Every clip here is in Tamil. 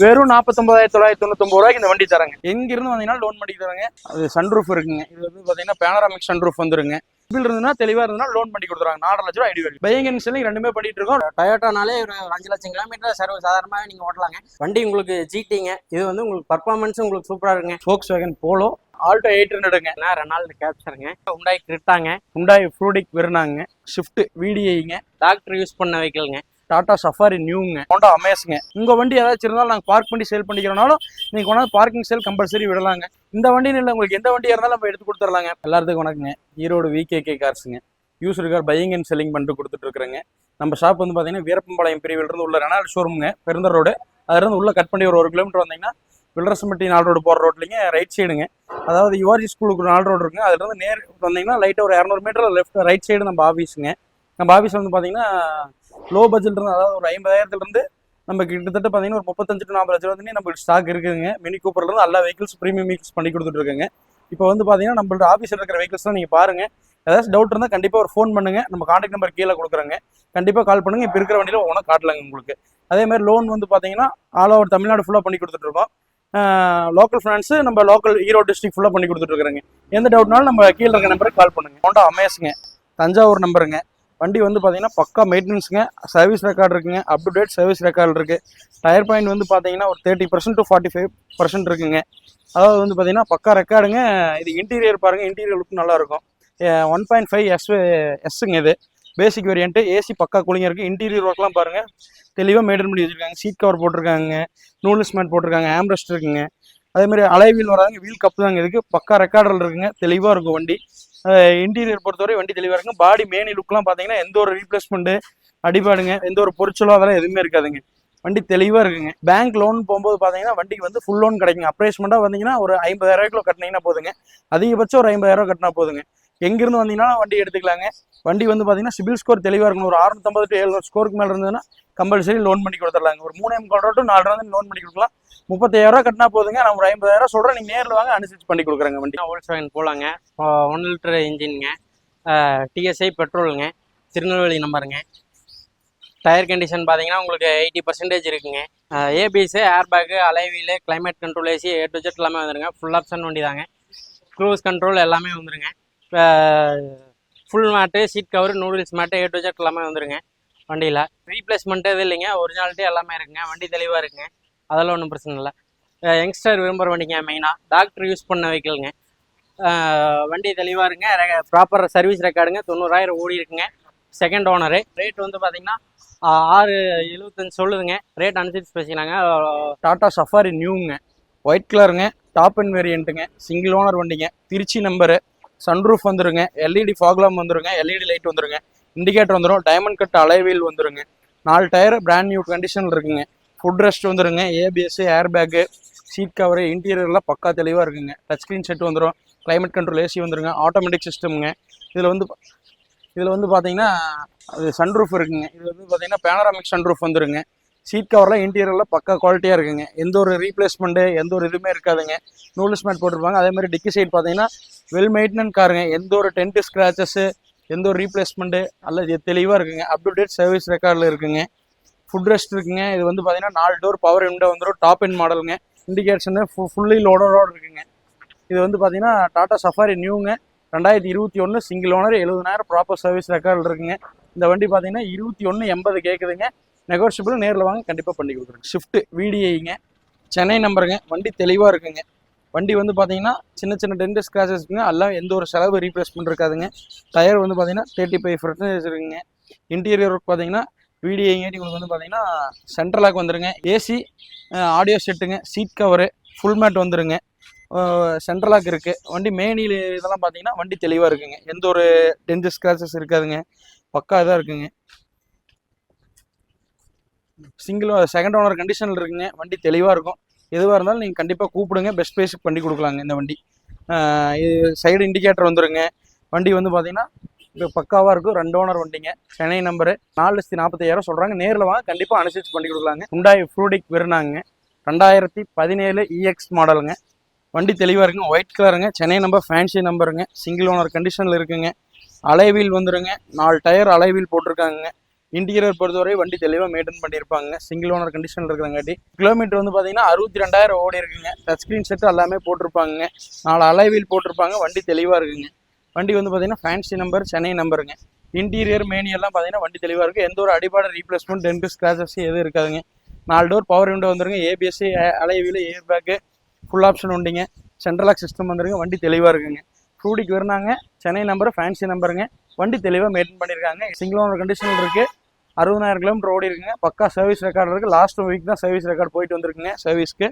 வெறும் நாற்பத்தொம்பதாயிரத்தி தொள்ளாயிரத்தி தொண்ணூத்தொம்பது ரூபாய்க்கு இந்த வண்டி தராங்க. எங்கிருந்து வந்தீங்கன்னா லோன் பண்ணி தராங்க. அது சன்ரூஃப் இருக்குங்க. இது வந்து பார்த்தீங்கன்னா பேனராமிக் சன்ரூஃப் வந்துருங்க. சிபில் இருந்ததுன்னா தெளிவாக இருந்ததுன்னா லோன் பண்ணி கொடுத்துறாங்க நாலரை லட்ச ரூபா ID value. Buying and selling ரெண்டுமே பண்ணிட்டு இருக்கோம். டொயோட்டானாலே ஒரு அஞ்சு லட்சம் கிலோமீட்டர் சர்வ சாதாரணமாகவே நீங்கள் ஓட்டலாங்க. வண்டி உங்களுக்கு ஜிடிங்க இது வந்து உங்களுக்கு பர்ஃபார்மன்ஸ் உங்களுக்கு சூப்பராக இருக்குங்க. Volkswagen Polo Alto eight ஹண்ட்ரடுங்க ரெனால்டு கேப்சருங்க உண்டாய் கிரிட்டாங்க உண்டாய் ஃப்ரூடிக் வெறுனாங்க ஷிஃப்ட் விடிஐங்க டாக்டர் யூஸ் பண்ண வெஹிக்கிள்ங்க டாடா சஃபாரி நியூங்க ஹோண்டா அமேஸுங்க. உங்க வண்டி ஏதாச்சும் இருந்தாலும் நாங்கள் பார்க் பண்ணி சேல் பண்ணிக்கிறனாலும் நீங்க கொண்டாந்து பார்க்கிங் சேல் கம்பல்சரி விடலாங்க. இந்த வண்டின்னு இல்லை உங்களுக்கு எந்த வண்டியா இருந்தாலும் நம்ம எடுத்து கொடுத்துடலாங்க எல்லாத்துக்கும் வணக்கங்க. Erode விகேகே கார்ஸுங்க used car buying and selling பண்ணிட்டு கொடுத்துட்டு இருக்கிறேங்க நம்ம ஷாப் வந்து பார்த்தீங்கன்னா வீரப்பம்பாளையம் பிரிவில் இருந்து உள்ள ரெனால்ட் ஷோரூமுங்க பெருந்தர் ரோடு அதிலிருந்து உள்ள கட் பண்ணி ஒரு ஒரு கிலோமீட்டர் வந்தீங்கன்னா வில்ரசம்பட்டி நாலு ரோடு போகிற ரோட்லேங்க ரைட் சைடுங்க அதாவது யுவாஜி ஸ்கூலுக்கு நாலு ரோடு இருக்குங்க. அதுலேருந்து நேர் வந்தீங்கன்னா லைட்டாக ஒரு இரநூறு மீட்டர் லெஃப்ட் ரைட் சைடு நம்ம ஆஃபீஸுங்க நம்ம ஆஃபீஸ் வந்து பார்த்தீங்கன்னா லோ பட்ஜெட் இருந்து அதாவது ஒரு ஐம்பதாயிரத்துல இருந்து நம்ம கிட்டத்தட்ட பார்த்தீங்கன்னா ஒரு முப்பத்தஞ்சு டு நாற்பது லட்சம் வந்து நம்மளுக்கு ஸ்டாக் இருக்குதுங்க. மினி கூப்பர்ல இருந்து எல்லா வெஹிக்கிள்ஸ் ப்ரீமியம் வெஹிக்கிள்ஸ் பண்ணி கொடுத்துட்டு இப்போ வந்து பார்த்தீங்கன்னா நம்மளோட ஆஃபீஸில் இருக்கிற வெஹிக்கிள்ஸ்லாம் நீங்கள் பாருங்க. ஏதாச்சும் டவுட் இருந்தால் கண்டிப்பாக ஒரு ஃபோன் பண்ணுங்க. நம்ம கான்டாக்ட் நம்பர் கீழே கொடுக்குறேங்க. கண்டிப்பாக கால் பண்ணுங்க. இப்போ இருக்கிற வண்டியில் ஒன்றும் காட்டலாங்க உங்களுக்கு. அதே மாதிரி லோன் வந்து பார்த்தீங்கன்னா ஆல் ஓவர் தமிழ்நாடு ஃபுல்லாக பண்ணி கொடுத்துட்டு இருக்கோம். லோக்கல் ஃபினான்ஸு நம்ம லோக்கல் ஈரோடு டிஸ்ட்ரிக் ஃபுல்லாக பண்ணி கொடுத்துட்டு இருக்கிறேங்க. எந்த டவுட்னாலும் நம்ம கீழே இருக்கிற நம்பருக்கு கால் பண்ணுங்க. ஹோண்டா அமேஸுங்க தஞ்சாவூர் நம்பருங்க வண்டி வந்து பார்த்தீங்கன்னா பக்கா மெயின்டெனன்ஸுங்க சர்வீஸ் ரெக்கார்டு இருக்குங்க up to date service record இருக்குது டயர் பாயிண்ட் வந்து பார்த்தீங்கன்னா ஒரு thirty percent to forty five percent இருக்குங்க. அதாவது வந்து பார்த்தீங்கன்னா பக்கா ரெக்கார்டுங்க இது இன்டீரியர் பாருங்கள் இன்டீரியர் லுக் நல்லாயிருக்கும் ஒன் பாயிண்ட் ஃபைவ் எஸ் எஸ்ஸுங்க இது. பேசிக் வேரியன்ட்டு ஏசி பக்கா கூலிங் இருக்குது இன்டீரியர் ஒர்க்லாம் பாருங்கள் தெளிவாக மெயின்டைன் பண்ணி வச்சுருக்காங்க. சீட் கவர் போட்டிருக்காங்க. நூல்ஸ் மேட் போட்டிருக்காங்க. ஆம்ரெஸ்ட் இருக்குங்க. அதேமாதிரி அலை வீல் வராதுங்க. வீல் கப்பு தாங்க இருக்குது பக்கா ரெக்கார்டில் இருக்குங்க. தெளிவாக இருக்கும் வண்டி. இன்டீரியர் பொறுத்தவரை வண்டி தெளிவாக இருக்கும். பாடி மேனி லுக்லாம் பார்த்தீங்கன்னா எந்த ஒரு ரீப்ளேஸ்மெண்ட்டு அடிபாடுங்க எந்த ஒரு பொருட்களோ அதெல்லாம் எதுவுமே இருக்காதுங்க. வண்டி தெளிவாக இருக்குங்க. பேங்க் லோன் போகும்போது பார்த்தீங்கன்னா வண்டிக்கு வந்து ஃபுல் லோன் கிடைக்குங்க. அப்ரேஸ்மெண்ட்டாக வந்தீங்கன்னா ஒரு ஐம்பதாயிரரூவாய்க்குள்ள கட்டினீங்கன்னா போதுங்க. அதிகபட்சம் ஒரு ஐம்பதாயிரம் கட்டினா போதுங்க. எங்கேருந்து வந்தீங்கன்னா வண்டி எடுத்துக்கலாங்க. வண்டி வந்து பார்த்தீங்கன்னா சிபில் ஸ்கோர் தெளிவாக இருக்கணும். ஒரு அறுநூத்தம்பது டு எழுநூறு ஸ்கோருக்கு மேலே இருந்ததுன்னா கம்பல்சரி லோன் பண்ணி கொடுத்துடலாங்க. ஒரு மூணே முக்கால் டு நாலு ரூபா லோன் பண்ணி கொடுக்கலாம். முப்பத்தாயிரம் ரூபா கட்டினா போதுங்க. நான் ஒரு ஐம்பதாயிரம் சொல்கிறேன் நீங்கள் நேரில் வாங்க அனுசரிச்சு பண்ணி கொடுக்குறேங்க வண்டி. ஓல்ஸ் வேகன் போகலாங்க ஒன் லிட்டர் இன்ஜின்ங்க டிஎஸ்ஐ பெட்ரோலுங்க திருநெல்வேலி நம்பருங்க டயர் கண்டிஷன் பார்த்தீங்கன்னா உங்களுக்கு எயிட்டி பர்சன்டேஜ் இருக்குங்க. ABS air bag alloy wheel climate control AC A to Z எல்லாமே வந்துருங்க. ஃபுல் ஆப்ஷன் வண்டி தாங்க. க்ரூஸ் கண்ட்ரோல் எல்லாமே வந்துருங்க. Full mat seat cover noodles mat A to Z எல்லாமே வந்துருங்க. வண்டியில். ரீப்ளேஸ்மெண்ட்டு இது இல்லைங்க. ஒரிஜினாலிட்டி எல்லாமே இருக்குங்க. வண்டி தெளிவாக இருக்குங்க. அதெல்லாம் ஒன்றும் பிரச்சனை இல்லை. யங்ஸ்டர் விரும்புகிற வண்டிங்க மெயினாக டாக்டர் யூஸ் பண்ண வெஹிக்கிள்ங்க வண்டி தெளிவாக இருங்க ப்ராப்பர் சர்வீஸ் ரெக்கார்டுங்க தொண்ணூறாயிரம் ஓடி இருக்குங்க. செகண்ட் ஓனரு ரேட் வந்து பார்த்தீங்கன்னா ஆறு எழுபத்தஞ்சு சொல்லுதுங்க. ரேட் அனுசரிச்சு பேசிக்கலாங்க. டாட்டா சஃபாரி நியூங்க ஒயிட் கலருங்க டாப் அண்ட் வேரியண்ட்டுங்க சிங்கிள் ஓனர் வண்டிங்க. திருச்சி நம்பரு சன்ரூஃப் வந்துருங்க. எல்இடி ஃபாக்லாம் வந்துருங்க. எல்இடி லைட் வந்துருங்க. இண்டிகேட்டர் வந்துடும் டைமண்ட் கட் அலைவீல் வந்துருங்க. நாலு டயர் பிராண்ட் நியூ கண்டிஷனில் இருக்குங்க. ஃபுட் ரெஸ்ட் வந்துருங்க. ABS air bag seat cover இன்டீரியர்லாம் பக்கா தெளிவாக இருக்குங்க. டச் ஸ்க்ரீன் செட் வந்துடும் கிளைமேட் கண்ட்ரோல் ஏசி வந்துருங்க. ஆட்டோமேட்டிக் சிஸ்டம்ங்க இதில் வந்து இதில் வந்து பார்த்தீங்கன்னா அது சன்ரூஃப் இருக்குங்க. இது வந்து பார்த்தீங்கன்னா பேனராமிக் சன்ரூஃப் வந்துருங்க. சீட் கவர்லாம் இன்டீரியர்லாம் பக்கா குவாலிட்டியாக இருக்குங்க. எந்த ஒரு ரீப்ளேஸ்மெண்ட்டு எந்த ஒரு இதுவுமே இருக்காதுங்க. நூல்ஸ் மேட் போட்டிருப்பாங்க. அதேமாதிரி டிக்கி சைட் பார்த்தீங்கன்னா வெல் மெயின்டெனன் காருங்க எந்த ஒரு டென்ட் ஸ்க்ராச்சஸ்ஸு எந்த ஒரு ரீப்ளேஸ்மெண்ட்டு அல்ல தெளிவாக இருக்குங்க. அப் டு டேட் சர்வீஸ் ரெக்கார்டில் இருக்குங்க. ஃபுட் ரெஸ்ட் இருக்குங்க. இது வந்து பார்த்தீங்கன்னா நாலு டோர் பவர் விண்டோ வந்துடும் டாப் என் மாடலுங்க இண்டிகேஷன் ஃபுல்லி லோடரோடு இருக்குங்க. இது வந்து பார்த்தீங்கன்னா டாடா சஃபாரி நியூங்க ரெண்டாயிரத்தி இருபத்தி ஒன்று சிங்கிள் ஓனர் எழுபதாயிரம் ப்ராப்பர் சர்வீஸ் ரெக்கார்டில் இருக்குங்க. இந்த வண்டி பார்த்தீங்கன்னா இருபத்தி ஒன்று எண்பது கேட்குதுங்க நெகோஷியபிள் நேரில் வாங்க கண்டிப்பாக பண்ணி கொடுக்குறேங்க. ஷிஃப்ட் விடிஐங்க சென்னை நம்பருங்க வண்டி தெளிவாக இருக்குங்க. வண்டி வந்து பார்த்தீங்கன்னா சின்ன சின்ன டென்ட் ஸ்க்ராச்சஸ் இருக்குங்க. எல்லாம் எந்த ஒரு செலவு ரீப்ளேஸ்மெண்ட் இருக்காதுங்க. டயர் வந்து பார்த்தீங்கன்னா தேர்ட்டி ஃபைவ் பர்சன்டேஜ் இருக்குங்க இன்டீரியர் ஒர்க் பார்த்தீங்கன்னா விடிஐங்காட்டி உங்களுக்கு வந்து பார்த்தீங்கன்னா சென்ட்ரலாக் வந்துருங்க. ஏசி ஆடியோ செட்டுங்க சீட் கவரு ஃபுல் மேட் வந்துருங்க. சென்ட்ரலாக் இருக்குது வண்டி மேனியில் இதெல்லாம் பார்த்தீங்கன்னா வண்டி தெளிவாக இருக்குங்க. எந்த ஒரு டென்ட் ஸ்க்ராச்சஸ் இருக்காதுங்க. பக்கா இதாக இருக்குங்க. சிங்கிள் செகண்ட் ஓனர் கண்டிஷனில் இருக்குங்க. வண்டி தெளிவாக இருக்கும். எதுவாக இருந்தாலும் நீங்கள் கண்டிப்பாக கூப்பிடுங்க. பெஸ்ட் ப்ரைஸுக்கு பண்ணி கொடுக்கலாங்க இந்த வண்டி. இது சைடு இண்டிகேட்டர் வந்துருங்க. வண்டி வந்து பார்த்தீங்கன்னா இப்போ பக்காவாக இருக்கும். ரெண்டு ஓனர் வண்டிங்க. சென்னை நம்பரு நாலு லட்சத்தி நாற்பத்தாயிரம் சொல்கிறாங்க நேரில் வாங்க கண்டிப்பாக அனுசரிச்சு பண்ணி கொடுக்கலாங்க. உண்டாய் ஃப்ரூடிக் வெறுனாங்க ரெண்டாயிரத்தி பதினேழு இஎக்ஸ் மாடலுங்க வண்டி தெளிவாக இருக்குங்க. ஒயிட் கலருங்க சென்னை நம்பர் ஃபேன்சி நம்பருங்க சிங்கிள் ஓனர் கண்டிஷனில் இருக்குங்க. அலைவீல் வந்துருங்க. நாலு டயர் அலைவீல் போட்டிருக்காங்க இன்டீரியர் பொறுத்தவரை வண்டி தெளிவாக மெயின்டைன் பண்ணியிருப்பாங்க. சிங்கிள் ஓனர் கண்டிஷனில் இருக்கிறங்காட்டி கிலோமீட்டர் வந்து பார்த்தீங்கன்னா அறுபத்தி ரெண்டாயிரம் ஓடி இருக்குங்க. டச் ஸ்க்ரீன் செட் எல்லாமே போட்டிருப்பாங்க. நாலு அலைவீல் போட்டிருப்பாங்க. வண்டி தெளிவாக இருக்குங்க. வண்டி வந்து பார்த்தீங்கன்னா ஃபேன்சி நம்பர் சென்னை நம்பருங்க இன்டீரியர் மேனி எல்லாம் பார்த்தீங்கன்னா வண்டி தெளிவாக இருக்குது எந்த ஒரு அடிபாடு ரீப்ளேஸ்மெண்ட் டென்ட் ஸ்க்ராச்சஸ் எதுவும் இருக்காதுங்க. நாலு டோர் பவர் விண்டோ வந்துருங்க. ABSC alloy wheel air bag full option உண்டுங்க. சென்ட்ரலாக் சிஸ்டம் வந்துருங்க. வண்டி தெளிவாக இருக்குங்க. ஃப்ரூடிக்கு வருனாங்க சென்னை நம்பர் ஃபேன்சி நம்பருங்க வண்டி தெளிவாக மெயின்டைன் பண்ணியிருக்காங்க சிங்கிள் ஓனர் கண்டிஷனில் இருக்குது அறுபதாயிரம் கிலோமீட்டர் ஓடி இருக்குங்க. பக்கா சர்வீஸ் ரெக்கார்டு இருக்குது லாஸ்ட் வீக் தான் சர்வீஸ் ரெக்கார்டு போயிட்டு வந்திருக்குங்க. சர்வீஸ்க்கு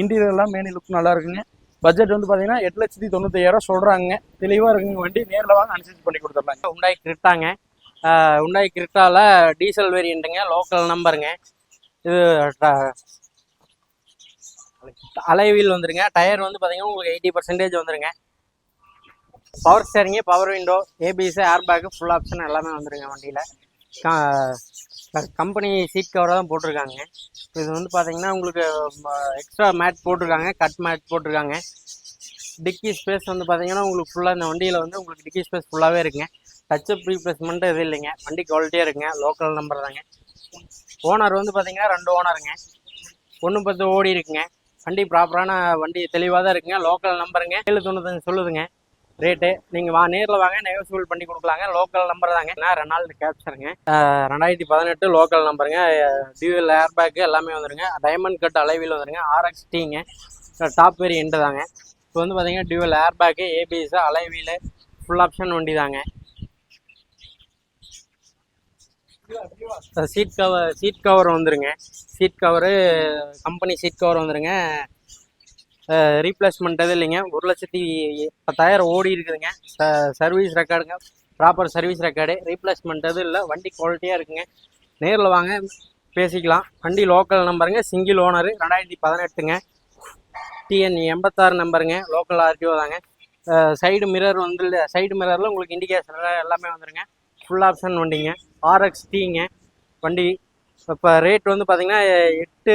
இன்டீரியர்லாம் மேனி லுக் நல்லா இருக்குங்க. பட்ஜெட் வந்து பார்த்தீங்கன்னா எட்டு லட்சத்தி தொண்ணூத்தையாயிரம் சொல்கிறாங்க தெளிவாக இருக்குங்க வண்டி. நேரில் வாங்க அனுசரிச்சு பண்ணி கொடுத்துட்றாங்க உண்டாய் கிரிட்டாங்க உண்டாய் கிரிட்டாவில் டீசல் வேரியண்ட்டுங்க லோக்கல் நம்பருங்க இது அலைவீல் வந்துருங்க. டயர் வந்து பார்த்தீங்கன்னா உங்களுக்கு எயிட்டி பர்சன்டேஜ் வந்துருங்க. Power steering power window ABS air bag full option எல்லாமே வந்துருங்க வண்டியில். கம்பெனி சீட் கவராக தான் போட்டிருக்காங்க. இது வந்து பார்த்தீங்கன்னா உங்களுக்கு எக்ஸ்ட்ரா மேட் போட்டிருக்காங்க கட் மேட் போட்டிருக்காங்க. டிக்கி ஸ்பேஸ் வந்து பார்த்தீங்கன்னா உங்களுக்கு ஃபுல்லாக இந்த வண்டியில் வந்து உங்களுக்கு டிக்கி ஸ்பேஸ் ஃபுல்லாகவே இருக்குங்க. டச்சப் ரீப்ளேஸ்மெண்ட்டு எதுவும் இல்லைங்க. வண்டி குவாலிட்டியாக இருக்குங்க. லோக்கல் நம்பர் தாங்க. ஓனர் வந்து பார்த்தீங்கன்னா ரெண்டு ஓனருங்க ஒன்று பத்து ஓடி இருக்குங்க. வண்டி ப்ராப்பரான வண்டி தெளிவாக தான் இருக்குங்க. லோக்கல் நம்பருங்க ஏழு தொண்ணூத்தஞ்சு சொல்லுதுங்க. ரேட்டு நீங்கள் வா நேரில் வாங்க நெகோசியபிள் பண்ணி கொடுக்கலாங்க. லோக்கல் நம்பர் தாங்க. நான் ரெனால்டு கேப்சருங்க ரெண்டாயிரத்தி பதினெட்டு லோக்கல் நம்பருங்க டியூஎல் ஏர்பேக்கு எல்லாமே வந்துருங்க. டைமண்ட் கட் அலைவில் வந்துருங்க. ஆர்எக்ஸ் டீங்க டாப் வேரியன்ட்டு தாங்க. இப்போ வந்து பார்த்தீங்கன்னா air airbag ABS alloy wheel full option வண்டி தாங்க. சீட் கவர் சீட் கவர் வந்துருங்க. Seat cover company seat cover வந்துருங்க. ரீப்ளேஸ்மெண்ட் எதுவும் இல்லைங்க. ஒரு லட்சத்தி பத்தாயிரம் ஓடி இருக்குதுங்க. சர்வீஸ் ரெக்கார்டுங்க ப்ராப்பர் சர்வீஸ் ரெக்கார்டு ரீப்ளேஸ்மெண்ட் எதுவும் இல்லை. வண்டி குவாலிட்டியாக இருக்குங்க. நேரில் வாங்க. பேசிக்கலாம். வண்டி லோக்கல் நம்பருங்க சிங்கிள் ஓனரு ரெண்டாயிரத்தி பதினெட்டுங்க. டிஎன் எண்பத்தாறு நம்பருங்க லோக்கல் ஆர்டிஓ தாங்க. சைடு மிரர் வந்து சைடு மிரரில் உங்களுக்கு இண்டிகேஷன் எல்லாமே வந்துடுங்க ஃபுல் ஆப்ஷன் வண்டிங்க. ஆர்எக்ஸ் டீங்க வண்டி. இப்போ ரேட் வந்து பார்த்திங்கன்னா எட்டு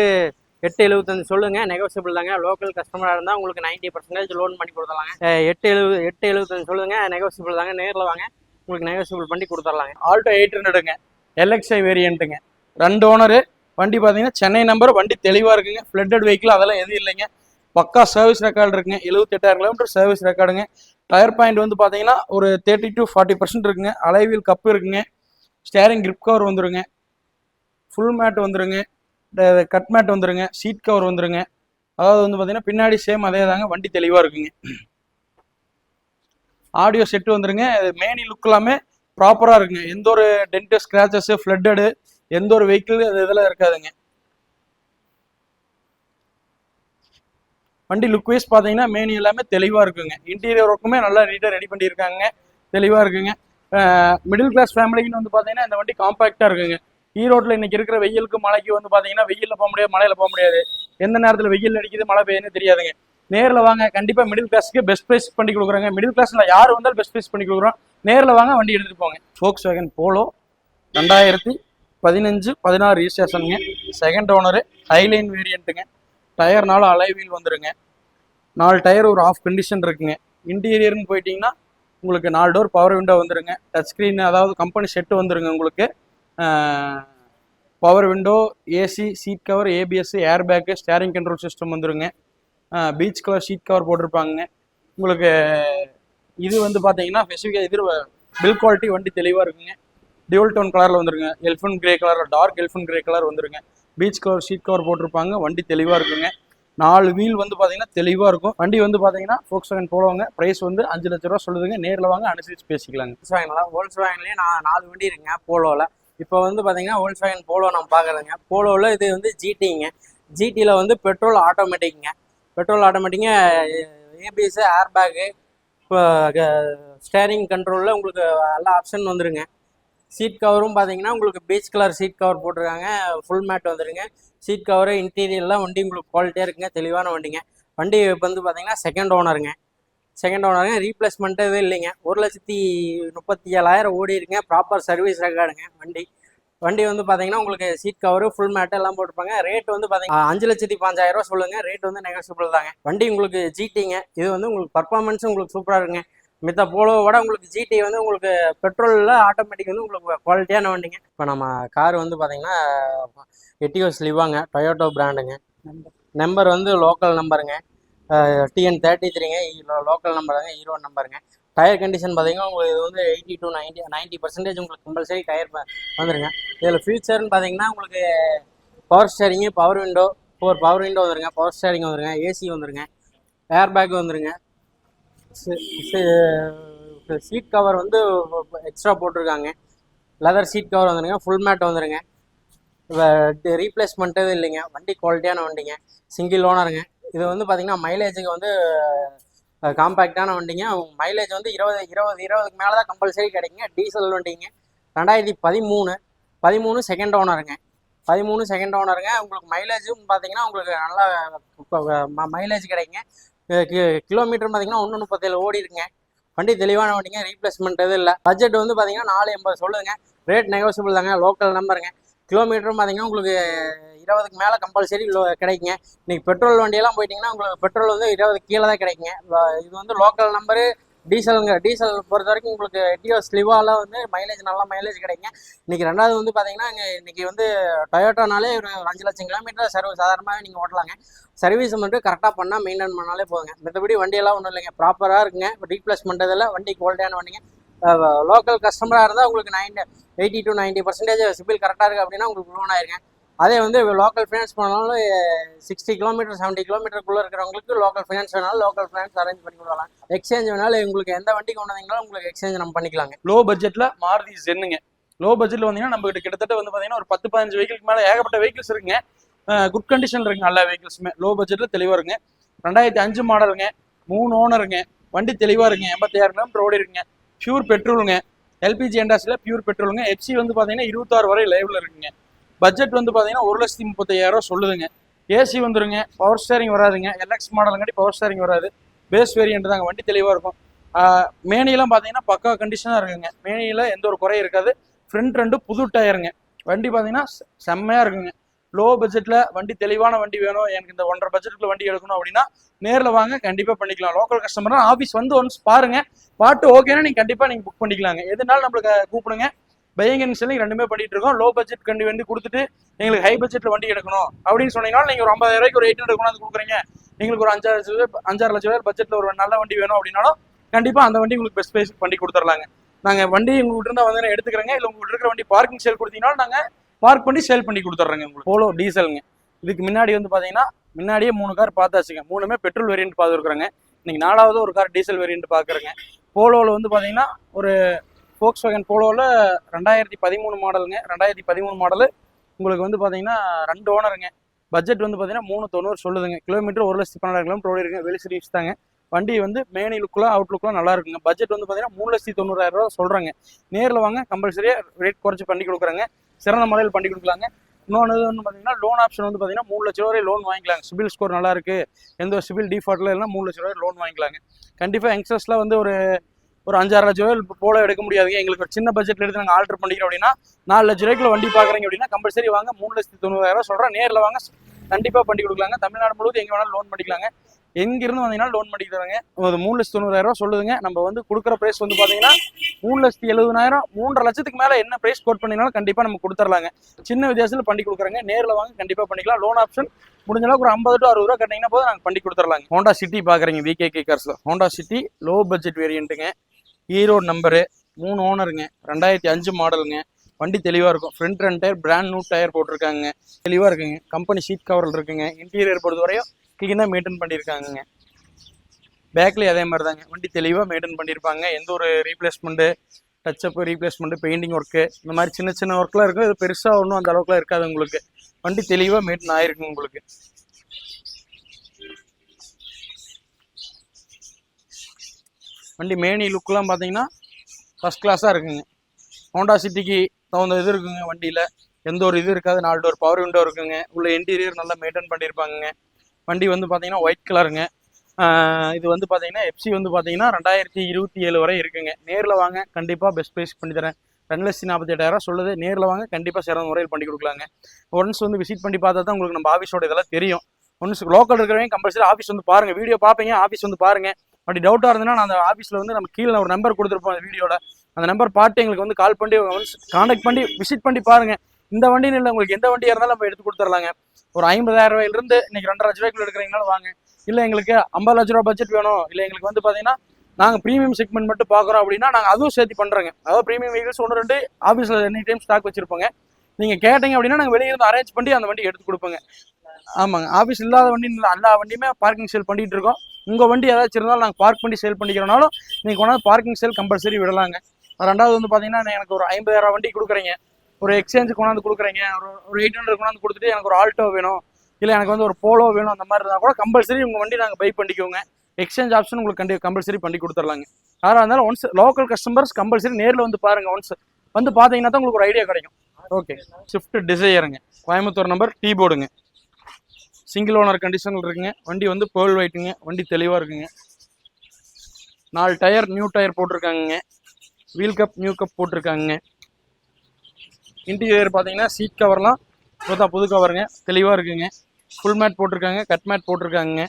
எட்டு எழுபத்தஞ்சு சொல்லுங்கள் நெகோசியபிள் தாங்க. லோக்கல் கஸ்டமராக இருந்தால் உங்களுக்கு நைன்ட்டி பர்சன்டேஜ் லோன் பண்ணி கொடுத்துடலாங்க. எட்டு எழுபது எட்டு எழுபத்தஞ்சு சொல்லுங்கள் நெகோசியபிள் தாங்க. நேரில் வாங்க. உங்களுக்கு நெகோசியபிள் பண்ணி கொடுத்துடலாங்க. ஆல்டோ எயிட் ஹண்ட்ரடுங்க எல்எக்ஸ்ஐ வேரியண்ட்டுங்க ரெண்டு ஓனரு வண்டி பார்த்தீங்கன்னா சென்னை நம்பர் வண்டி தெளிவாக இருக்குங்க. ஃப்ளட்டட் வெஹிக்கிள் அதெல்லாம் எதுவும் இல்லைங்க. பக்கா சர்வீஸ் ரெக்கார்டு இருக்குங்க. எழுபத்தெட்டாயிரம் கிலோமீட்டர் சர்வீஸ் ரெக்கார்டுங்க டயர் பாயிண்ட் வந்து பார்த்தீங்கன்னா ஒரு தேர்ட்டி டு ஃபார்ட்டி பர்சன்ட் இருக்குங்க. அலைவீல் கப்பு இருக்குங்க. ஸ்டேரிங் கிரிப் கவர் வந்துருங்க. ஃபுல் மேட் வந்துருங்க. கட் மேட் வந்துருங்க சீட் கவர் வந்துருங்க. அதாவது வந்து பார்த்தீங்கன்னா பின்னாடி சேம் அதே தாங்க வண்டி தெளிவாக இருக்குங்க. ஆடியோ செட்டு வந்துருங்க மேனி லுக் எல்லாமே ப்ராப்பராக இருக்குங்க. எந்த ஒரு டென்ட் ஸ்க்ராச்சஸ் ஃப்ளட்டடு எந்த ஒரு வெஹிக்கிள் அது இதெல்லாம் இருக்காதுங்க. வண்டி லுக் வைஸ் பார்த்தீங்கன்னா மேனி எல்லாமே தெளிவாக இருக்குங்க. இன்டீரியர் ஒர்க்குமே நல்லா நீட்டாக ரெடி பண்ணியிருக்காங்க. தெளிவாக இருக்குங்க. மிடில் கிளாஸ் ஃபேமிலிக்குன்னு வந்து பார்த்தீங்கன்னா இந்த வண்டி காம்பாக்டாக இருக்குங்க. ஈரோட்டில் இன்னைக்கு இருக்கிற வெயிலுக்கு மழைக்கு வந்து பார்த்தீங்கன்னா வெயிலில் போக முடியாது மழையில் போக முடியாது. எந்த நேரத்தில் வெயில் அடிக்குது மழை பெய்யுன்னு தெரியாதுங்க. நேரில் வாங்க கண்டிப்பாக மிடில் கிளாஸ்க்கு பெஸ்ட் ப்ரைஸ் பண்ணி கொடுக்குறாங்க. மிடில் கிளாஸில் யார் வந்தாலும் பெஸ்ட் ப்ரைஸ் பண்ணி கொடுக்குறோம். நேரில் வாங்க வண்டி எடுத்துகிட்டு போங்க. ஃபோக்ஸ் வேகன் போலோ ரெண்டாயிரத்தி பதினஞ்சு பதினாறு ரிஜிஸ்ட்ரேஷனுங்க செகண்ட் ஓனரு ஹைலைன் வேரியண்ட்டுங்க டயர்னால அலைவீல் வந்துருங்க. நாலு டயர் ஒரு ஆஃப் கண்டிஷன் இருக்குங்க. இன்டீரியர்னு போயிட்டீங்கன்னா உங்களுக்கு நாலு டோர் பவர் விண்டோ வந்துருங்க. டச் ஸ்க்ரீன் அதாவது கம்பெனி செட்டு வந்துருங்க உங்களுக்கு. Power window AC seat cover ABS air bag steering control system வந்துருங்க. பீச் கலர் ஷீட் கவர் போட்டிருப்பாங்க. உங்களுக்கு இது வந்து பார்த்தீங்கன்னா ஸ்பெசிஃபிக்காக இது பில் குவாலிட்டி வண்டி தெளிவாக இருக்குங்க. டியூல் டோன் கலரில் வந்துருங்க. எல்ஃபன் கிரே கலர் டார்க் எல்ஃபன் கிரே கலர் வந்துருங்க. பீச் கவர் ஷீட் கவர் போட்டிருப்பாங்க. வண்டி தெளிவாக இருக்குங்க. நாலு வீல் வந்து பார்த்தீங்கன்னா தெளிவாக இருக்கும். வண்டி வந்து பார்த்தீங்கன்னா ஃபோக்ஸ் வேகன் போடுவாங்க. ப்ரைஸ் வந்து அஞ்சு லட்ச ரூபா சொல்லுதுங்க. நேரில் வாங்க அனுசரிச்சு பேசிக்கலாங்க. ஹோல்ஸ் வேகனில் ஹோல்ஸ் வேகன்லேயே நான் நாலு வண்டி இருக்குங்க. போலோவில் இப்போ வந்து பார்த்தீங்கன்னா ஹோல்ஸ் போலோ நம்ம பார்க்குறேங்க போலோவில் இது வந்து ஜிடிங்க ஜிடியில் வந்து petrol ஆட்டோமேட்டிக்ங்க petrol automatic ABS air bag இப்போ ஸ்டேரிங் கண்ட்ரோலில் உங்களுக்கு எல்லா ஆப்ஷன் வந்துருங்க. சீட் கவரும் பார்த்தீங்கன்னா உங்களுக்கு பீச் கலர் சீட் கவர் போட்டிருக்காங்க. ஃபுல் மேட் வந்துருங்க. சீட் கவரு இன்டீரியர்லாம் வண்டி உங்களுக்கு குவாலிட்டியாக இருக்குங்க. தெளிவான வண்டிங்க. வண்டி இப்போ வந்து பார்த்தீங்கன்னா செகண்ட் ஓனருங்க செகண்ட் ஓனருங்க ரீப்ளேஸ்மெண்ட்டு எதுவும் இல்லைங்க. ஒரு லட்சத்தி முப்பத்தி ஏழாயிரம் ஓடி இருக்குங்க. ப்ராப்பர் சர்வீஸ் ரெக்கார்டுங்க வண்டி. வண்டி வந்து பார்த்தீங்கன்னா உங்களுக்கு சீட் கவரு ஃபுல் மேட்டு எல்லாம் போட்டிருப்பாங்க. ரேட் வந்து பார்த்தீங்கன்னா அஞ்சு லட்சத்தி பாஞ்சாயிரம் ரூபா சொல்லுங்க. ரேட் வந்து நெகோசியபிள் தாங்க. வண்டி உங்களுக்கு ஜிடிங்க இது வந்து உங்களுக்கு பர்ஃபார்மன்ஸ் உங்களுக்கு சூப்பராக இருக்குங்க. மித்த போலோவை விட உங்களுக்கு ஜிடி வந்து உங்களுக்கு பெட்ரோலில் ஆட்டோமேட்டிக் வந்து உங்களுக்கு குவாலிட்டியான வண்டிங்க. இப்போ நம்ம கார் வந்து பார்த்தீங்கன்னா எட்டியோஸ் லிவாங்க டொயோட்டோ பிராண்டுங்க நம்பர். வந்து லோக்கல் நம்பருங்க டிஎன் தேர்ட்டி த்ரீங்க லோக்கல் நம்பர் தாங்க ஹீரோ நம்பருங்க டயர் கண்டிஷன் பார்த்தீங்கன்னா உங்களுக்கு இது வந்து eighty to ninety ninety percentage உங்களுக்கு கம்பல்சரி டயர் வந்துருங்க. இதில் ஃபியூச்சர்னு பார்த்தீங்கன்னா உங்களுக்கு power steering power window four power window வந்துருங்க பவர் ஸ்டேரிங் வந்துருங்க ஏசி வந்துருங்க ஏர் பேக் வந்துருங்க சீட் கவர் வந்து எக்ஸ்ட்ரா போட்டிருக்காங்க. லெதர் சீட் கவர் வந்துருங்க ஃபுல் மேட் வந்துருங்க. ரீப்ளேஸ்மெண்ட்டே இல்லைங்க வண்டி குவாலிட்டியான வண்டிங்க. சிங்கிள் ஓனருங்க இது வந்து பார்த்தீங்கன்னா மைலேஜுக்கு வந்து காம்பேக்டான வண்டிங்க. மைலேஜ் வந்து இருபது இருபது இருபதுக்கு மேலே தான் கம்பல்சரி கிடைக்குங்க. டீசல் வண்டிங்க. ரெண்டாயிரத்தி பதிமூணு. பதிமூணு செகண்ட் ஓனருங்க பதிமூணு செகண்ட் ஓனருங்க உங்களுக்கு மைலேஜும் பார்த்தீங்கன்னா உங்களுக்கு நல்லா மைலேஜ் கிடைக்குங்க. கிலோமீட்டர் பார்த்தீங்கன்னா ஒன்று முப்பத்தேழு ஓடி இருக்குங்க. வண்டி தெளிவான வண்டிங்க. ரீப்ளேஸ்மெண்ட் எதுவும் இல்லை. பட்ஜெட் வந்து பார்த்தீங்கன்னா நாலு எண்பது சொல்லுங்கள் ரேட் நெகோசியபிள் தாங்க. லோக்கல் நம்பருங்க கிலோமீட்டரும் பார்த்தீங்கன்னா உங்களுக்கு இருபதுக்கு மேலே கம்பல்சரி கிடைக்குங்க. இன்னைக்கு பெட்ரோல் வண்டியெல்லாம் போயிட்டீங்கன்னா உங்களுக்கு பெட்ரோல் வந்து இருபது கீழே தான் கிடைக்குங்க. இது வந்து லோக்கல் நம்பரு டீசலுங்க டீசல் பொறுத்த வரைக்கும் உங்களுக்கு எட்டியோ ஸ்லிவால வந்து மைலேஜ் நல்லா மைலேஜ் கிடைக்குங்க. இன்னைக்கு ரெண்டாவது வந்து பார்த்தீங்கன்னா இங்க இன்னைக்கு வந்து டொயோட்டோனாலே ஒரு அஞ்சு லட்சம் கிலோமீட்டர் சர்வீஸ் சாதாரணமாகவே நீங்கள் ஓட்டலாங்க. சர்வீஸ் மட்டும் கரெக்டாக பண்ணால் மெயின்டைன் பண்ணாலே போதுங்க. மற்றபடி வண்டியெல்லாம் ஒன்றும் இல்லைங்க. ப்ராப்பராக இருக்குங்க. ரீப்ளேஸ் இதில் வண்டி குவாலிட்டியான வண்டிங்க. லோக்கல் கஸ்டமராக இருந்தால் உங்களுக்கு nine eighty to ninety percentage CIBIL கரெக்டாக இருக்குது அப்படின்னா உங்களுக்கு லோன் ஆயிருங்க. அதே வந்து லோக்கல் ஃபினான்ஸ் பண்ணாலும் சிக்ஸ்டி கிலோமீட்டர் செவன்ட்டி கிலோமீட்டருக்குள்ளே இருக்கிறவங்களுக்கு லோக்கல் ஃபினான்ஸ் வேணாலும் லோக்கல் ஃபினான்ஸ் அரேஞ்ச் பண்ணி கொடுக்கலாம். எக்ஸ்சேஞ்ச் வேணாலும் உங்களுக்கு எந்த வண்டி கொண்டு வந்தீங்களோ உங்களுக்கு எக்ஸ்சேஞ்ச் நம்ம பண்ணிக்கலாங்க. லோ பட்ஜெட்டில் மாருதி ஜென்னுங்க லோ பட்ஜெட்டில் வந்தீங்கன்னா நம்ம கிட்ட கிட்டத்தட்ட வந்து பார்த்தீங்கன்னா ஒரு பத்து பதினஞ்சு வெஹிக்கிள்க்கு மேலே ஏகப்பட்ட வெஹிக்கிள்ஸ் இருக்குங்க. குட் கண்டிஷன் இருக்குங்க எல்லா வெஹிக்கிள்ஸுமே லோ பட்ஜெட்டில் தெளிவாக இருங்க ரெண்டாயிரத்தி அஞ்சு மாடலுங்க மூணு ஓனருங்க வண்டி தெளிவாக இருங்க எண்பத்தாயிரம் கிலோமீட்டர் ஓடி இருக்குங்க. பியூர் பெட்ரோலுங்க எல்பிஜி எண்டாஸில் பியூர் பெட்ரோலுங்க எஃப்சி வந்து பார்த்தீங்கன்னா இருபத்தாறு வரை லைவில் இருக்குங்க. பட்ஜெட் வந்து பார்த்தீங்கன்னா ஒரு லட்சத்தி முப்பத்தையாயிரம் ரூபா சொல்லுதுங்க. ஏசி வந்துருங்க பவர் ஸ்டேரிங் வராதுங்க. எல்எக்ஸ் மாடலுங்காட்டி பவர் ஸ்டேரிங் வராது. பேஸ் வேரியன்ட் தாங்க வண்டி தெளிவாக இருக்கும். மேனிலாம் மேனியெல்லாம் பக்கா கண்டிஷனாக இருக்குங்க. மேனியில் எந்த ஒரு குறையும் இருக்காது. ஃப்ரண்ட் ரெண்டு புது டயருங்க வண்டி பார்த்தீங்கன்னா செம்மையாக இருக்குங்க. லோ பட்ஜெட்டில் வண்டி தெளிவான வண்டி வேணும். எனக்கு இந்த ஒன்றரை பட்ஜெட்டுக்குள்ள வண்டி எடுக்கணும் அப்படின்னா நேரில் வாங்க கண்டிப்பாக பண்ணிக்கலாம். லோக்கல் கஸ்டமர்னா ஆஃபீஸ் வந்து ஒன்ஸ் பாருங்கள் பாட்டு ஓகேனா நீங்கள் கண்டிப்பாக நீங்கள் புக் பண்ணிக்கலாங்க. எதுனாலும் நம்மளுக்கு கூப்பிடுங்க. பையிங் அண்ட் செல்லிங் ரெண்டுமே பண்ணிட்டு இருக்கோம் லோ பட்ஜெட் கண்டி வண்டி கொடுத்துட்டு எங்களுக்கு ஹை பட்ஜெட்ல வண்டி எடுக்கணும். அப்படின்னு சொன்னீங்கன்னா நீங்க ஒரு ஐம்பதாயிரம் ரூபாய்க்கு ஒரு எயிட் ஹண்ட்ரட் கொண்டாந்து கொடுக்குறீங்க. எங்களுக்கு ஒரு அஞ்சாறு லட்சம் ரூபாய் அஞ்சாறு லட்சம் ரூபாய் பட்ஜெட்ல ஒரு நல்ல வண்டி வேணும் அப்படின்னாலும் கண்டிப்பா அந்த வண்டி உங்களுக்கு பெஸ்ட் பிரைஸ் பண்ணி கொடுத்துர்லாங்க. நாங்க வண்டி உங்ககிட்ட இருந்தா வந்து எடுத்துக்கிறேங்க. இல்ல உங்ககிட்ட இருக்கிற வண்டி பார்க்கிங் சேல் கொடுத்தீங்கன்னா நாங்க பார்க் பண்ணி சேல் பண்ணி கொடுத்துட்றேங்க உங்களுக்கு. போலோ டீசலுங்க இதுக்கு முன்னாடி வந்து பாத்தீங்கன்னா முன்னாடியே மூணு கார் பார்த்தாச்சுங்க. மூணுமே பெட்ரோல் வேரியன்ட் பார்த்துருக்குறேங்க. இன்னைக்கு நாலாவது ஒரு கார் டீசல் வேரியன்ட் பார்க்குறேங்க. போலோவில் வந்து பாத்தீங்கன்னா ஒரு ஃபோக்ஸ் வேகன் போலோவில் ரெண்டாயிரத்தி பதிமூணு மாடலுங்க ரெண்டாயிரத்தி பதிமூணு மாடலு உங்களுக்கு வந்து பார்த்தீங்கன்னா ரெண்டு ஓனருங்க பட்ஜெட் வந்து பார்த்தீங்கன்னா மூணு தொண்ணூறு சொல்லுதுங்க. கிலோமீட்டர் ஒரு லட்சத்தி பன்னெண்டாயிரம் கிலோமீட்டர் ஓடி இருக்குங்க. வெளி சர்வீஸ் தாங்க. வண்டி வந்து மேனி லுக்கெலாம் அவுட் லுக்கெலாம் நல்லா இருக்குங்க. பட்ஜெட் வந்து பார்த்தீங்கன்னா மூணு லட்சத்தி தொண்ணூறாயிரம் ரூபா சொல்கிறாங்க நேரில் வாங்க கம்பல்சரியாக ரேட் குறைச்சி பண்ணி கொடுக்குறாங்க. சிறந்த முறையில் பண்ணி கொடுக்கலாங்க. இன்னொன்று வந்து பார்த்தீங்கன்னா லோன் ஆப்ஷன் வந்து பார்த்தீங்கன்னா மூணு லட்ச ரூபாய் லோன் வாங்கிக்கலாங்க. சிபில் ஸ்கோர் நல்லா இருக்கு. எந்த ஒரு சிபில் டிஃபால்ட்டில் இல்லைனா மூணு லட்ச ரூபாய் லோன் வாங்கிக்கலாங்க. கண்டிப்பாக யங்ஸ்டர்ஸ்லாம் வந்து ஒரு ஒரு அஞ்சாறு லட்ச ரூபாய் போல எடுக்க முடியாதுங்க. எங்களுக்கு ஒரு சின்ன பட்ஜெட்ல எடுத்து நாங்கள் ஆல்டர் பண்ணிக்கிறோம் அப்படின்னா நாலு லட்ச ரூபாய்க்குள்ள வண்டி பார்க்குறீங்க அப்படின்னா கம்பல்சரி வாங்க. மூணு லட்சத்தி தொண்ணூறாயிரம் சொல்கிறேன் நேரில் வாங்க. கண்டிப்பாக பண்ணி கொடுக்கலாங்க. தமிழ்நாடு முழுவதும் எங்கே வேணாலும் லோன் பண்ணிக்கலாங்க. எங்கிருந்து வந்தீங்கன்னா லோன் பண்ணி தராங்க. ஒரு மூணு லட்சத்தி தொண்ணூறாயிரம் ரூபா சொல்லுதுங்க. நம்ம வந்து கொடுக்குற ப்ரைஸ் வந்து பார்த்தீங்கன்னா மூணு லட்சத்தி எழுபதாயிரம் மூன்றரை லட்சத்துக்கு மேலே என்ன ப்ரைஸ் கோட் பண்ணினாலும் கண்டிப்பாக நம்ம கொடுத்துர்லாங்க. சின்ன வித்தியாசத்தில் பண்ணி கொடுக்குறேங்க. நேரில் வாங்க கண்டிப்பாக பண்ணிக்கலாம். லோன் ஆப்ஷன் முடிஞ்ச அளவுக்கு ஒரு ஐம்பது டு அறுபது ரூபா கட்டிங்கன்னா போதும் நாங்கள் பண்ணி கொடுத்துர்லாங்க. ஹோண்டா சிட்டி பார்க்குறீங்க விகே கார்ஸில் ஹோண்டா சிட்டி லோ. பட்ஜெட் வேரியண்ட்டுங்க ஈரோடு நம்பரு மூணு ஓனருங்க ரெண்டாயிரத்தி அஞ்சு மாடலுங்க வண்டி தெளிவாக இருக்கும். ஃப்ரண்ட் ரெண்டு டயர் பிராண்ட் நியூ டயர் போட்டிருக்காங்க தெளிவாக இருக்குங்க. கம்பெனி சீட் கவரில் இருக்குங்க. இன்டீரியர் பொறுத்த வரையும் க்ளீனாக மெயின்டைன் பண்ணியிருக்காங்கங்க. பேக்லேயும் அதே மாதிரி தாங்க வண்டி தெளிவாக மெயின்டைன் பண்ணியிருப்பாங்க. எந்த ஒரு replacement touch up replacement painting work இந்த மாதிரி சின்ன சின்ன ஒர்க்லாம் இருக்கும். இது பெருசாக ஒன்றும் அந்த அளவுக்குலாம் இருக்காது உங்களுக்கு. வண்டி தெளிவாக மெயின்டைன் ஆயிருக்கு உங்களுக்கு. வண்டி மேனி லுக்கெலாம் பார்த்தீங்கன்னா ஃபஸ்ட் கிளாஸாக இருக்குங்க. ஹோண்டா சிட்டிக்கு தகுந்த இது இருக்குங்க வண்டியில். எந்த ஒரு இது இருக்காது. நாலு டோர் பவர் விண்டோ இருக்குங்க. உள்ள இன்டீரியர் நல்லா மெயின்டைன் பண்ணியிருப்பாங்கங்க. வண்டி வந்து பார்த்தீங்கன்னா ஒயிட் கலருங்க இது வந்து பார்த்தீங்கன்னா எஃப்சி வந்து பார்த்தீங்கன்னா ரெண்டாயிரத்தி இருபத்தி ஏழு வரை இருக்குங்க. நேரில் வாங்க கண்டிப்பாக பெஸ்ட் ப்ரைஸ் பண்ணி தரேன். ரெண்டு லட்சத்தி நாற்பத்தெட்டாயிரம் சொல்லுது. நேரில் வாங்க கண்டிப்பாக சிறந்த முறையில் பண்ணி கொடுக்கலாங்க. ஒன்ஸ் வந்து விசிட் பண்ணி பார்த்தா தான் உங்களுக்கு நம்ம ஆஃபீஸோட இதெல்லாம் தெரியும். ஒன்ஸ் லோக்கல் இருக்கிறவங்க கம்பல்சரி ஆஃபீஸ் வந்து பாருங்கள் வீடியோ பார்ப்பீங்க ஆஃபீஸ் வந்து பாருங்க. அப்படி டவுட்டாக இருந்ததுன்னா நான் அந்த ஆஃபீஸில் வந்து நம்ம கீழே ஒரு நம்பர் கொடுத்துருப்போம் அந்த வீடியோட அந்த நம்பர் பார்த்து எங்களுக்கு வந்து கால் பண்ணி கான்டாக்ட் பண்ணி விசிட் பண்ணி பாருங்கள் இந்த வண்டின்னு இல்லை உங்களுக்கு எந்த வண்டியாக இருந்தாலும் நம்ம எடுத்து கொடுத்துர்லாங்க. ஒரு ஐம்பதாயிரம் ரூபாயிலிருந்து இன்னைக்கு ரெண்டரை லட்ச ரூபாய்க்குள்ள எடுக்கிறீங்கனாலும் வாங்க. இல்லை எங்களுக்கு ஐம்பது லட்ச ரூபா பட்ஜெட் வேணும். இல்லை எங்களுக்கு வந்து பார்த்தீங்கன்னா நாங்கள் ப்ரீமியம் செக்மெண்ட் மட்டும் பார்க்குறோம் அப்படின்னா நாங்கள் அதுவும் சேர்த்து பண்ணுறோங்க அதாவது ப்ரீமியம் வெஹிக்கிள்ஸ் ஒன்று ரெண்டு ஆஃபீஸில் எனி டைம் ஸ்டாக் வச்சிருப்போங்க. நீங்கள் கேட்டீங்க அப்படின்னா நாங்கள் வெளியே இருந்து அரேஞ்ச் பண்ணி அந்த வண்டி எடுத்து கொடுப்போங்க. ஆமாங்க. ஆஃபீஸ் இல்லாத வண்டி இல்லை எல்லா வண்டியுமே பார்க்கிங் சேல் பண்ணிகிட்டு இருக்கோம். உங்கள் வண்டி ஏதாச்சும் இருந்தாலும் நாங்கள் பார்க் பண்ணி சேல் பண்ணிக்கிறனாலும் நீங்கள் கொண்டாந்து பார்க்கிங் சேல் கம்பல்சரி விடலாங்க. ரெண்டாவது வந்து பார்த்தீங்கன்னா எனக்கு ஒரு ஐம்பதாயிரம் வண்டி கொடுக்குறீங்க. ஒரு எக்ஸ்சேஞ்ச் கொண்டாந்து கொடுக்குறீங்க. ஒரு ஒரு எயிட் ஹண்ட்ரட் கொண்டாந்து கொடுத்துட்டு எனக்கு ஒரு ஆல்டோ வேணும். இல்லை எனக்கு வந்து ஒரு போலோ வேணும் அந்த மாதிரி இருந்தால் கூட கம்பல்சரி உங்கள் வண்டி நாங்கள் பை பண்ணிக்கோங்க. எக்ஸ்சேஞ்ச் ஆப்ஷன் உங்களுக்கு கண்டி கம்பல்சரி பண்ணி கொடுத்துர்லாங்க யாராக இருந்தாலும் ஒன்ஸ் லோக்கல் கஸ்டமர்ஸ் கம்பல்சரி நேரில் வந்து பாருங்க. ஒன்ஸ் வந்து பார்த்தீங்கன்னா தான் உங்களுக்கு ஒரு ஐடியா கிடைக்கும். ஓகே ஸ்விஃப்ட் டிசையருங்க கோயம்புத்தூர் நம்பர் டீ போர்டுங்க சிங்கிள் ஓனர் கண்டிஷனில் இருக்குங்க. வண்டி வந்து பேர்ல் ஒயிட்டுங்க வண்டி தெளிவாக இருக்குங்க. நாலு டயர் நியூ டயர் போட்டிருக்காங்கங்க. வீல் கப் நியூ கப் போட்டிருக்காங்க இன்டீரியர் பார்த்தீங்கன்னா சீட் கவர்லாம் புதுதா புது கவருங்க தெளிவாக இருக்குங்க. ஃபுல் மேட் போட்டிருக்காங்க. கட் மேட் போட்டிருக்காங்க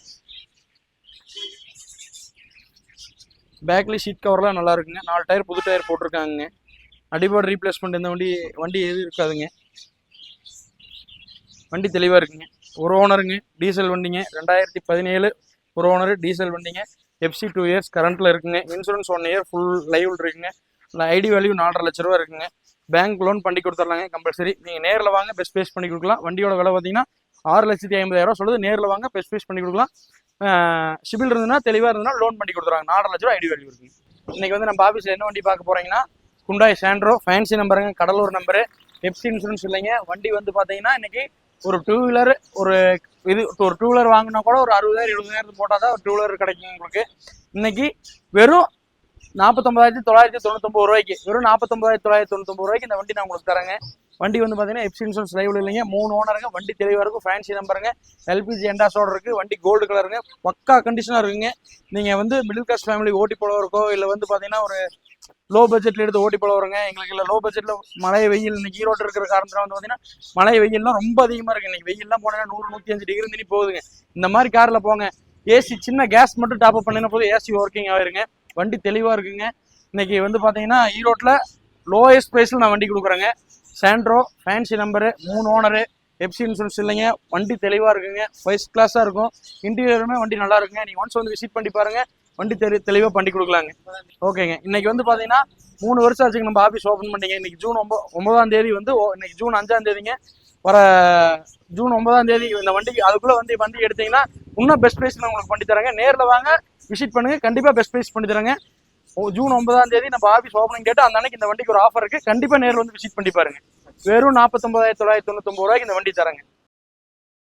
பேக்லேயும் சீட் கவர்லாம் நல்லா இருக்குங்க. நாலு டயர் புது டயர் போட்டிருக்காங்க அடிபாடு ரீப்ளேஸ்மெண்ட் இந்த வண்டி வண்டி எதுவும் இருக்காதுங்க. வண்டி தெளிவாக இருக்குங்க. ஒரு ஓனருங்க டீசல் வண்டிங்க. ரெண்டாயிரத்தி பதினேழு ஒரு ஓனர் டீசல் வண்டிங்க. எஃப்சி டூ இயர்ஸ் கரண்ட்டில் இருக்குங்க. Insurance one year full live இருக்குங்க. ஐடி வேல்யூ நாலரை லட்ச ரூபா இருக்குங்க. பேங்க் லோன் பண்ணி கொடுத்துர்லாங்க கம்பல்சரி நீங்கள் நேரில் வாங்க பெஸ்ட் பேஸ் பண்ணி கொடுக்கலாம். வண்டியோட விலை பார்த்தீங்கன்னா ஆறு லட்சத்தி ஐம்பதாயிரம் சொல்லுது. நேரில் வாங்க பெஸ்ட் பேஸ் பண்ணி கொடுக்கலாம். சிபில் இருந்ததுன்னா தெளிவாக இருந்ததுன்னா லோன் பண்ணி கொடுத்துறாங்க நாலரை லட்ச ரூபா ஐடி வேல்யூ இருக்குங்க. இன்னைக்கு வந்து நம்ம ஆஃபீஸில் என்ன வண்டி பார்க்க போறீங்கன்னா குண்டாய் சாண்ட்ரோ ஃபேன்சி நம்பருங்க கடலூர் நம்பரு எஃப்சி இன்சூரன்ஸ் இல்லைங்க. வண்டி வந்து பார்த்தீங்கன்னா இன்னைக்கு ஒரு டூ வீலர் ஒரு இது ஒரு டூ வீலர் வாங்கினா கூட ஒரு அறுபதாயிரம் எழுபதாயிரம் போட்டால் தான் ஒரு டூ வீலர் கிடைக்கும் உங்களுக்கு. இன்னைக்கு வெறும் நாற்பத்தொம்பதாயிரத்தி தொள்ளாயிரத்தி தொண்ணூத்தொம்பது ரூபாய்க்கு வெறும் நாற்பத்தொம்பதாயிரத்தி தொள்ளாயிரத்தி தொண்ணூத்தொம்பது ரூபாய்க்கு இந்த வண்டி நான் உங்களுக்கு தரேங்க. வண்டி வந்து பார்த்தீங்கன்னா எஃப்சி இன்சூரன்ஸ் லைவ்ல இல்லைங்க. மூணு ஓனருங்க வண்டி தெளிவாக இருக்கும். ஃபேன்சி நம்பருங்க எல்பிஜி எண்டாஸோட இருக்குது வண்டி கோல்டு கலருங்க பக்கா கண்டிஷனாக இருக்குங்க. நீங்கள் வந்து மிடில் கிளாஸ் ஃபேமிலி ஓட்டி போலவருக்கோ இல்லை வந்து பார்த்தீங்கன்னா ஒரு லோ பட்ஜெட்ல எடுத்து ஓட்டி போலவருங்க எங்களுக்கு இல்லை லோ பட்ஜெட்ல மழை வெயில் இன்னைக்கு ஈரோட்டில் இருக்கிற காரணத்தில் வந்து பார்த்தீங்கன்னா மழை வெயில்லாம் ரொம்ப அதிகமாக இருக்கு. இன்னைக்கு வெயில்லாம் போனீங்கன்னா நூறு நூற்றி அஞ்சு டிகிரி தண்ணி போகுதுங்க. இந்த மாதிரி காரில் போங்க. ஏசி சின்ன கேஸ் மட்டும் டாப் அப் பண்ணின போது ஏசி ஒர்க்கிங் ஆயிருங்க. வண்டி தெளிவாக இருக்குங்க. இன்னைக்கு வந்து பார்த்தீங்கன்னா ஈரோட்டில் லோயஸ்ட் ப்ரைஸில் நான் வண்டி கொடுக்குறேங்க. சாண்ட்ரோ ஃபேன்சி நம்பரு மூணு ஓனரு எப்சி இன்சூரன்ஸ் இல்லைங்க. வண்டி தெளிவாக இருக்குங்க. ஃபர்ஸ்ட் கிளாஸாக இருக்கும். இன்டீரியருமே வண்டி நல்லா இருக்குங்க. நீங்கள் ஒன்ஸ் வந்து விசிட் பண்ணி பாருங்கள் வண்டி தெரி தெளிவாக பண்ணி கொடுக்கலாங்க. ஓகேங்க. இன்னைக்கு வந்து பார்த்தீங்கன்னா மூணு வருஷம் ஆச்சுங்க. நம்ம ஆஃபீஸ் ஓப்பன் பண்ணிங்க. இன்னைக்கு ஜூன் ஒம்ப ஒன்பதாம் தேதி வந்து ஓ- இன்னைக்கு ஜூன் அஞ்சாம் தேதிங்க. வர ஜூன் ஒன்பதாம் தேதி இந்த வண்டிக்கு அதுக்குள்ளே வந்து வண்டி எடுத்தீங்கன்னா இன்னும் பெஸ்ட் ப்ரைஸ் நான் உங்களுக்கு பண்ணி தரேங்க. நேரில் வாங்க விசிட் பண்ணுங்க. கண்டிப்பாக பெஸ்ட் ப்ரைஸ் பண்ணி தரேங்க. ஓ, ஜூன் ஒன்பதாம் தேதி நம்ம ஆஃபீஸ் ஓப்பனிங் டேட் அந்த அன்னைக்கு இந்த வண்டிக்கு ஒரு ஆஃபர் இருக்குது கண்டிப்பாக நேரில் வந்து விசிட் பண்ணி பாருங்க. வெறும் நாற்பத்தொம்பதாயிரத்தி தொள்ளாயிரத்தி தொண்ணூத்தொம்பது ரூபாய்க்கு இந்த வண்டி தரேங்க.